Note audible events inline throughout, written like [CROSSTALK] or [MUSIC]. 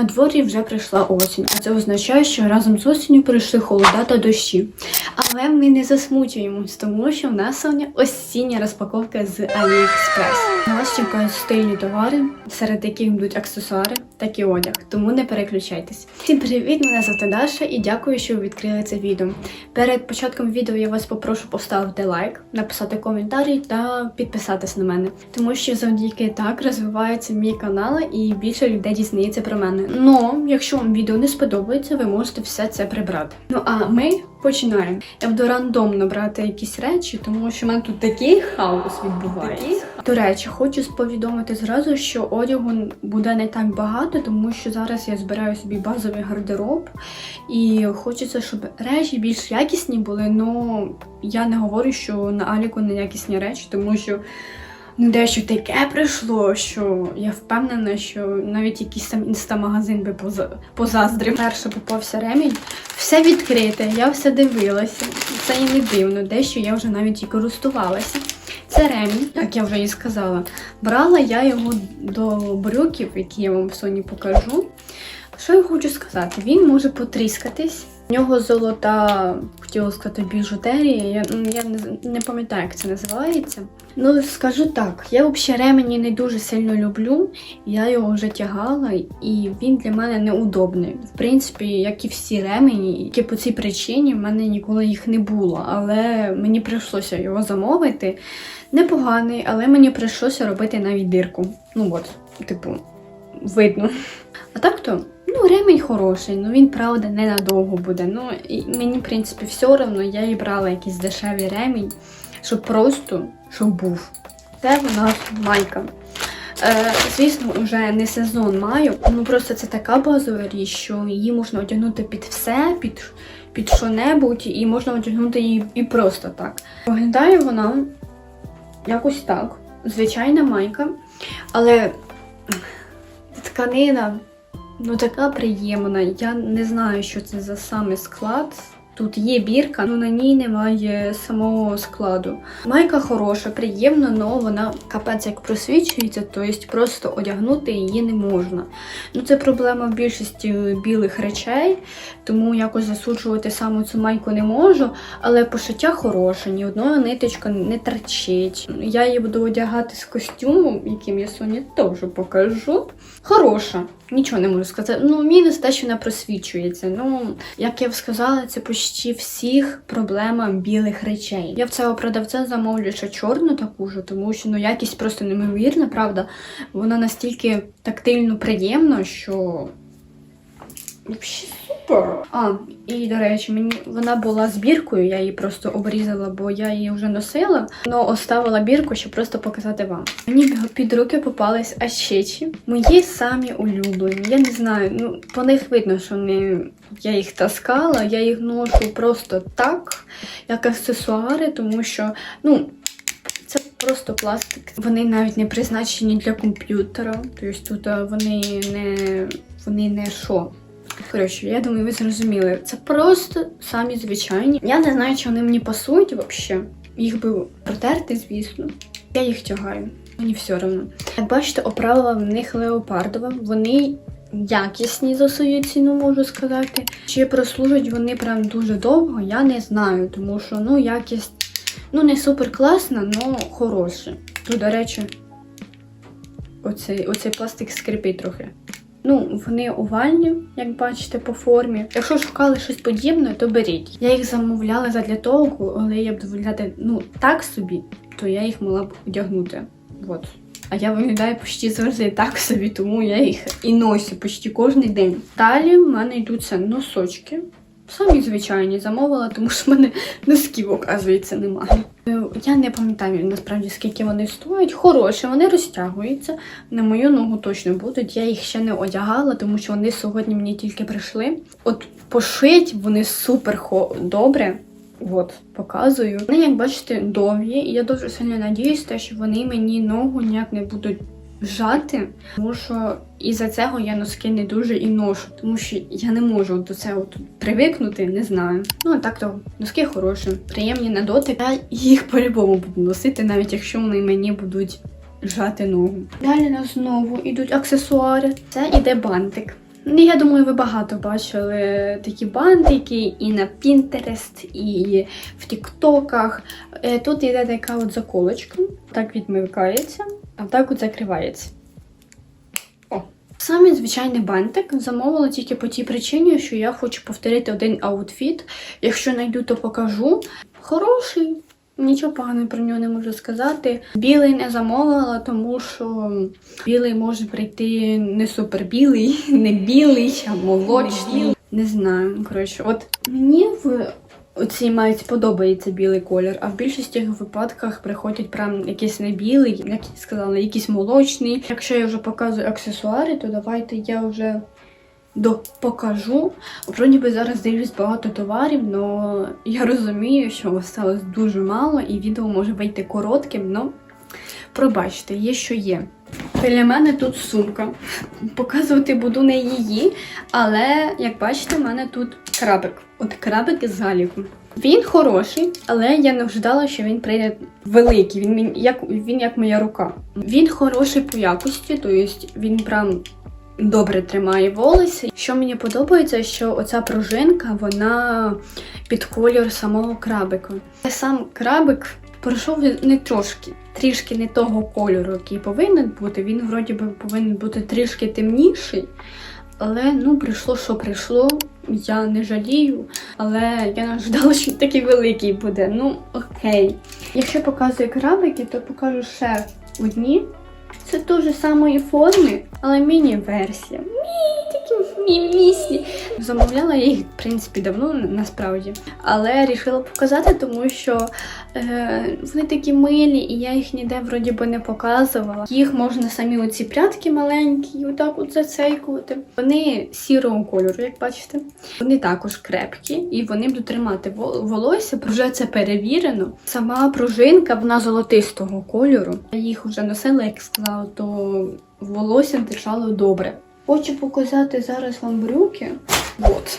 На дворі вже прийшла осінь, а це означає, що разом з осінню прийшли холода та дощі. Але ми не засмучуємось, тому що в нас сьогодні осіння розпаковка з AliExpress. На вас чекають стильні товари, серед яких будуть аксесуари, так і одяг, тому не переключайтесь. Всім привіт! Мене звати Даша і дякую, що ви відкрили це відео. Перед початком відео я вас попрошу поставити лайк, написати коментарі та підписатись на мене, тому що завдяки так розвивається мій канал і більше людей дізнається про мене. Ну, якщо вам відео не сподобається, ви можете все це прибрати. Ну а ми починаємо. Я буду рандомно брати якісь речі, тому що в мене тут такий хаос відбувається. До речі, хочу повідомити зразу, що одягу буде не так багато, тому що зараз я збираю собі базовий гардероб, і хочеться, щоб речі більш якісні були. Ну я не говорю, що на Аліку не якісні речі, тому що. Ну, дещо таке прийшло, що я впевнена, що навіть якийсь там інстамагазин би поза... позаздрив. Перше попався ремінь. Все відкрите, я все дивилася. Це і не дивно, дещо я вже навіть і користувалася. Це ремінь, як я вже і сказала. Брала я його до брюків, які я вам сьогодні покажу. Що я хочу сказати? Він може потріскатись. У нього золота, хотіла сказати, біжутерія. Я, ну, я не, не пам'ятаю, як це називається. Ну, скажу так, я взагалі ремені не дуже сильно люблю. Я його вже тягала, і він для мене неудобний. В принципі, як і всі ремені, які по цій причині в мене ніколи їх не було. Але мені прийшлося його замовити. Непоганий, але мені прийшлося робити навіть дирку. Ну от, типу, видно. А так то. Ну, ремінь хороший, ну він, правда, ненадовго буде. Ну, і мені, в принципі, все одно, я і брала якийсь дешевий ремінь, щоб просто щоб був. Це в нас майка. Е, Звісно, вже не сезон маю, ну просто це така базова річ, що її можна одягнути під все, під під що-небудь, і можна одягнути її і просто так. Виглядає вона якось так. Звичайна майка, але тканина. Ну, така приємна. Я не знаю, що це за саме склад. Тут є бірка, але на ній немає самого складу. Майка хороша, приємна, але вона капець як просвічується, тобто просто одягнути її не можна. Ну, Це проблема в більшості білих речей, тому якось засуджувати саме цю майку не можу. Але пошиття хороше, ні одної ниточка не торчить. Я її буду одягати з костюмом, яким я сьогодні теж покажу. Хороша. Нічого не можу сказати. Ну, мінус те, що не просвічується. Ну, як я б сказала, це почти всіх проблема білих речей. Я в цього продавця замовлю ще чорну таку ж, тому що ну, якість просто неймовірна, правда. Вона настільки тактильно приємна, що. Взагалі супер. А, і до речі, мені вона була збіркою, я її просто обрізала, бо я її вже носила, але оставила бірку, щоб просто показати вам. Мені під руки попались ащечі. Мої самі улюблені. Я не знаю, ну по них видно, що не я їх таскала, я їх ношу просто так, як аксесуари, тому що, ну. Це просто пластик. Вони навіть не призначені для комп'ютера. Тобто тут вони не вони не що. Коротше, я думаю, ви зрозуміли. Це просто самі звичайні. Я не знаю, чи вони мені пасують взагалі. Їх би протерти, звісно. Я їх тягаю. Мені все одно. Як бачите, оправила в них леопардова. Вони якісні за свою ціну, можу сказати. Чи прослужать вони прям дуже довго, я не знаю, тому що ну, якість ну, не супер класна, але хороша. Тут, до речі, оцей, оцей пластик скрипить трохи. Ну, вони овальні, як бачите, по формі. Якщо шукали щось подібне, то беріть. Я їх замовляла задля того, але я б виглядати ну, так собі, то я їх могла б одягнути. От. А я виглядаю почти завжди так собі, тому я їх і носю почти кожен день. Далі в мене йдуться носочки. Самі звичайні замовила, тому що в мене носків, оказується, немає. Е, Я не пам'ятаю насправді, скільки вони стоять. Хороші, вони розтягуються. На мою ногу точно будуть. Я їх ще не одягала, тому що вони сьогодні мені тільки прийшли. От пошить вони супер добре. От, показую. Вони, як бачите, довгі, і я дуже сильно надіюся, що вони мені ногу ніяк не будуть жати, тому що із-за цього я носки не дуже і ношу, тому що я не можу до цього привикнути, не знаю. Ну а так то носки хороші, приємні на дотик. Я їх по-любому буду носити, навіть якщо вони мені будуть жати ногу. Далі нас знову йдуть аксесуари. Це іде бантик. Ну, я думаю, ви багато бачили такі бантики і на Pinterest, і в Тіктоках. Е, Тут йде така от заколочка, так відмикається, а так от закривається. О. Самий звичайний бантик замовила тільки по тій причині, що я хочу повторити один аутфіт. Якщо знайду, то покажу. Хороший, нічого поганого про нього не можу сказати. Білий не замовила, тому що білий може прийти не супер білий, [LAUGHS] не білий, а молочний. Не знаю. Коротше, от мені в оцій мають подобається білий колір, а в більшості випадках приходять прям якийсь не білий, як я сказала, якийсь молочний. Якщо я вже показую аксесуари, то давайте я вже покажу. Вроді би зараз дивлюсь багато товарів, але я розумію, що осталось дуже мало, і відео може вийти коротким, але пробачте, є що є. Біля мене тут сумка. Показувати буду не її, але як бачите, в мене тут крабик. От крабик із галіку. Він хороший, але я не ожидала, що він прийде великий. Він, як, він як моя рука. Він хороший по якості, тобто він прям добре тримає волосся. Що мені подобається, що оця пружинка, вона під колір самого крабика. Сам крабик пройшов не трошки, трішки не того кольору, який повинен бути. Він вроді би повинен бути трішки темніший. Але ну прийшло, що прийшло. Я не жалію, але я не ожидала, що такий великий буде. Ну, окей. Якщо показую крабики, то покажу ще одні. Це дуже самої форми, але міні-версія. Мі, мімісні. Замовляла я їх, в принципі, давно насправді. Але рішила показати, тому що е, вони такі милі, і я їх ніде вроді би не показувала. Їх можна самі оці прятки маленькі, отак от зацейкувати. Вони сірого кольору, як бачите. Вони також крепкі і вони будуть тримати волосся. Вже це перевірено. Сама пружинка, вона золотистого кольору. Я їх вже носила, як сказала, то волосся держало добре. Хочу показати зараз вам брюки. От.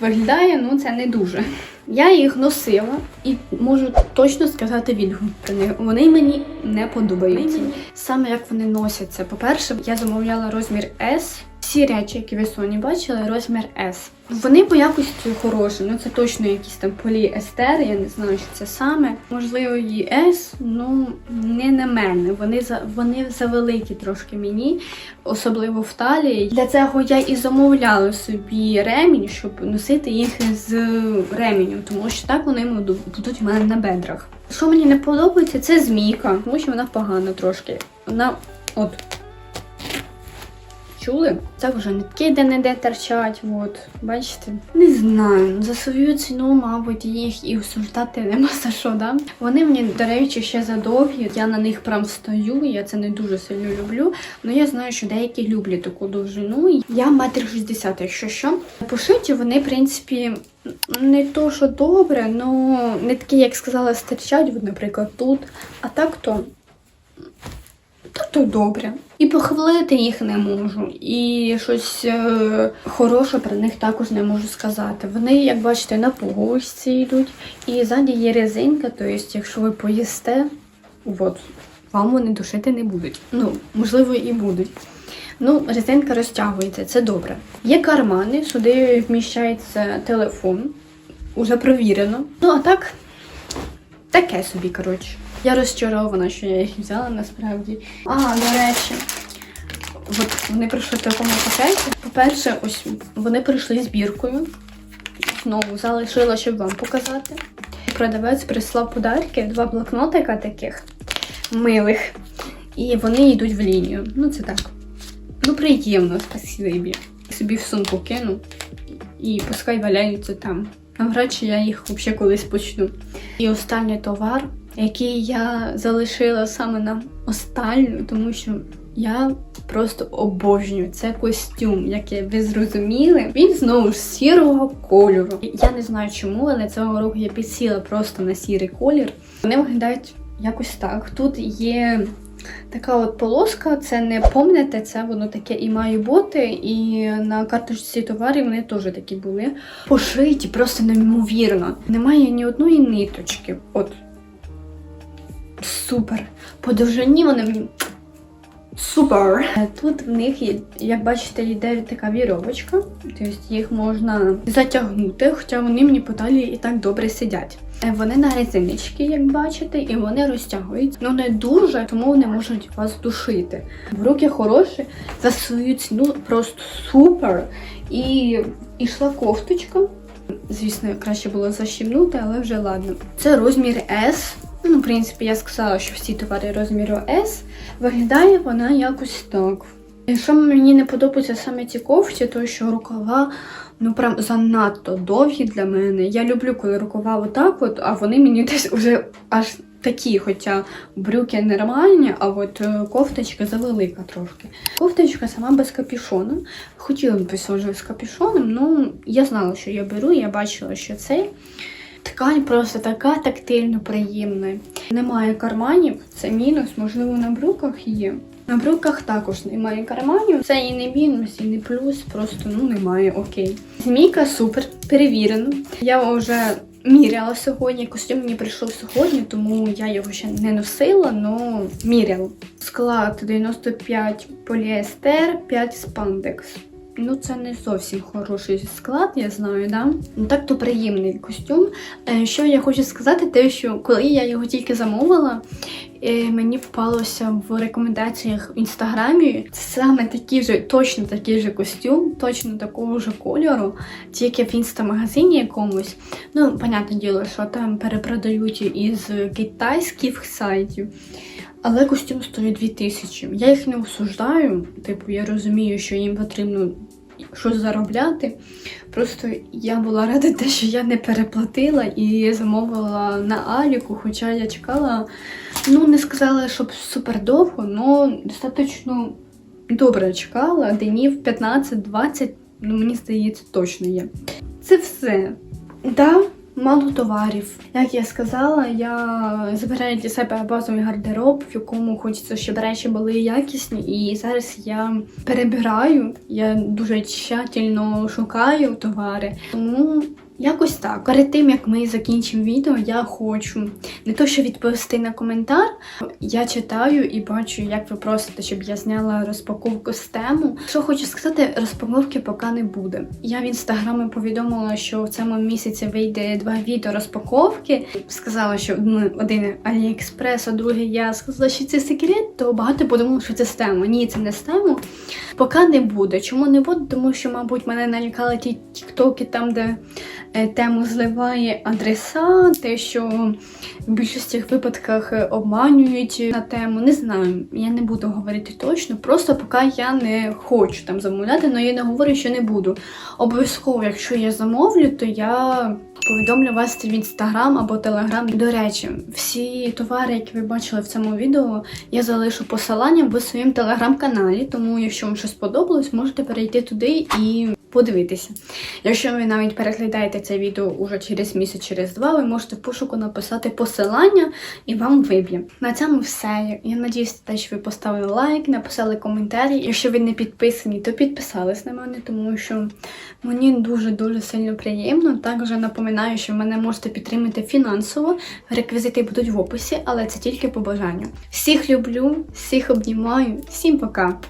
Виглядає, ну це не дуже. Я їх носила і можу точно сказати відгук про них. Вони мені не подобаються. Саме як вони носяться. По-перше, я замовляла розмір S. Всі речі, які ви сьогодні бачили, розмір S. Вони по якості хороші, ну це точно якісь там поліестер, я не знаю, що це саме. Можливо, і S, ну не на мене. Вони за вони завеликі трошки мені, особливо в талії. Для цього я і замовляла собі ремінь, щоб носити їх з ременем, тому що так вони будуть в мене на бедрах. Що мені не подобається, це змійка, тому що вона погана трошки. Вона от чули? Це вже нитки де-не-де торчать, от, бачите? Не знаю, за свою ціну, мабуть, їх і осуждати нема за що, да? Вони мені, до речі, ще задовгі, я на них прям стою, я це не дуже сильно люблю, але я знаю, що деякі люблять таку довжину. Я метр шістдесят, якщо що. Пошиті вони, в принципі, не то, що добре, ну не такі, як сказала, стирчать, наприклад, тут. А так то та то добре. І похвалити їх не можу. І щось е, хороше про них також не можу сказати. Вони, як бачите, на погості йдуть. І ззаді є резинка, тобто, якщо ви поїсте, от, вам вони душити не будуть. Ну, можливо, і будуть. Ну, резинка розтягується, це добре. Є кармани, сюди вміщається телефон. Уже провірено. Ну, а так, Таке собі, коротше. Я розчарована, що я їх взяла насправді. А, до речі, от вони прийшли в такому пакеті. По-перше, ось вони прийшли з біркою. Знову залишила, щоб вам показати. Продавець прислав подарки, два блокнотика таких милих. І вони йдуть в лінію. Ну, це так. Ну, приємно, спасибі. Собі в сумку кину і пускай валяються там. Навряд чи я їх взагалі колись почну. І останній товар, який я залишила саме на останню, тому що я просто обожнюю. Це костюм, який ви зрозуміли. Він знову ж сірого кольору. Я не знаю чому, але цього року я підсіла просто на сірий колір. Вони виглядають якось так. Тут є така от полоска, це не помните, це воно таке і має бути. І на карточці товарів вони теж такі були. Пошиті просто неймовірно. Немає ні одної ниточки. От. Супер. По довжині вони мені Супер! Е, Тут в них є, як бачите, йде така віровочка, тобто їх можна затягнути, хоча вони мені подалі і так добре сидять. Е, Вони на резиночки, як бачите, і вони розтягуються. Ну не дуже, тому вони можуть вас душити. В руки хороші, за свою ціну просто супер. І йшла кофточка. Звісно, краще було защемнути, але вже ладно. Це розмір S. Ну, в принципі, я сказала, що всі товари розміру S. Виглядає вона якось так. І Що мені не подобається саме ці кофті, то що рукава ну прям занадто довгі для мене. Я люблю, коли рукава отак, от, а вони мені десь уже аж такі, хоча брюки нормальні, а от е, кофточка завелика трошки. Кофточка сама без капюшона. Хотіла б вже з капюшоном, ну я знала, що я беру, я бачила, що цей. Ткань просто така тактильно приємна. Немає карманів, це мінус, можливо, на брюках є. На брюках також немає карманів. Це і не мінус, і не плюс, просто ну немає, окей. Змійка супер, перевірено. Я вже міряла сьогодні. Костюм мені прийшов сьогодні, тому я його ще не носила, але міряла. Склад 95 поліестер, 5 спандекс. Ну, це не зовсім хороший склад, я знаю, да? Ну так то приємний костюм. Е, Що я хочу сказати, те, що коли я його тільки замовила, е, мені попалося в рекомендаціях в інстаграмі саме такий же, точно такий же костюм, точно такого ж кольору, тільки в інстамагазині якомусь. Ну, понятне діло, що там перепродають із китайських сайтів. Але костюм стоїть 2000. Я їх не осуждаю. Типу, я розумію, що їм потрібно щось заробляти. Просто я була рада, те, що я не переплатила і замовила на Аліку, хоча я чекала, ну не сказала, щоб супер довго, але достатньо добре чекала. Днів 15-20, ну мені здається, точно є. Це все. Да, Мало товарів. Як я сказала, я збираю для себе базовий гардероб, в якому хочеться, щоб речі були якісні. І зараз я перебираю, я дуже тщательно шукаю товари. Тому якось так. Перед тим як ми закінчимо відео, я хочу не то, що відповісти на коментар. Я читаю і бачу, як ви просите, щоб я зняла розпаковку з тему. Що хочу сказати, розпаковки поки не буде. Я в інстаграмі повідомила, що в цьому місяці вийде два відео розпаковки. Сказала, що ну, один Аліекспрес, а другий я сказала, що це секрет, то багато подумали, що це з тему. Ні, це не з тему. Поки не буде. Чому не буде? Тому що, мабуть, мене налякали ті тіктоки там, де тему зливає адреса, те, що в більшості випадках е, обманюють на тему. Не знаю, я не буду говорити точно. Просто поки я не хочу там замовляти, але я не говорю, що не буду. Обов'язково, якщо я замовлю, то я. Повідомлю вас в інстаграм або телеграм. До речі, всі товари, які ви бачили в цьому відео, я залишу посилання в своєму телеграм-каналі. Тому, якщо вам щось сподобалось, можете перейти туди і подивитися. Якщо ви навіть переглядаєте це відео уже через місяць, через два, ви можете в пошуку написати посилання і вам виб'є. На цьому все. Я надіюсь, те, що ви поставили лайк, написали коментарі. Якщо ви не підписані, то підписались на мене, тому що мені дуже-дуже сильно приємно. Також напоминаю, що мене можете підтримати фінансово. Реквізити будуть в описі, але це тільки по бажанню. Всіх люблю, всіх обнімаю, всім пока!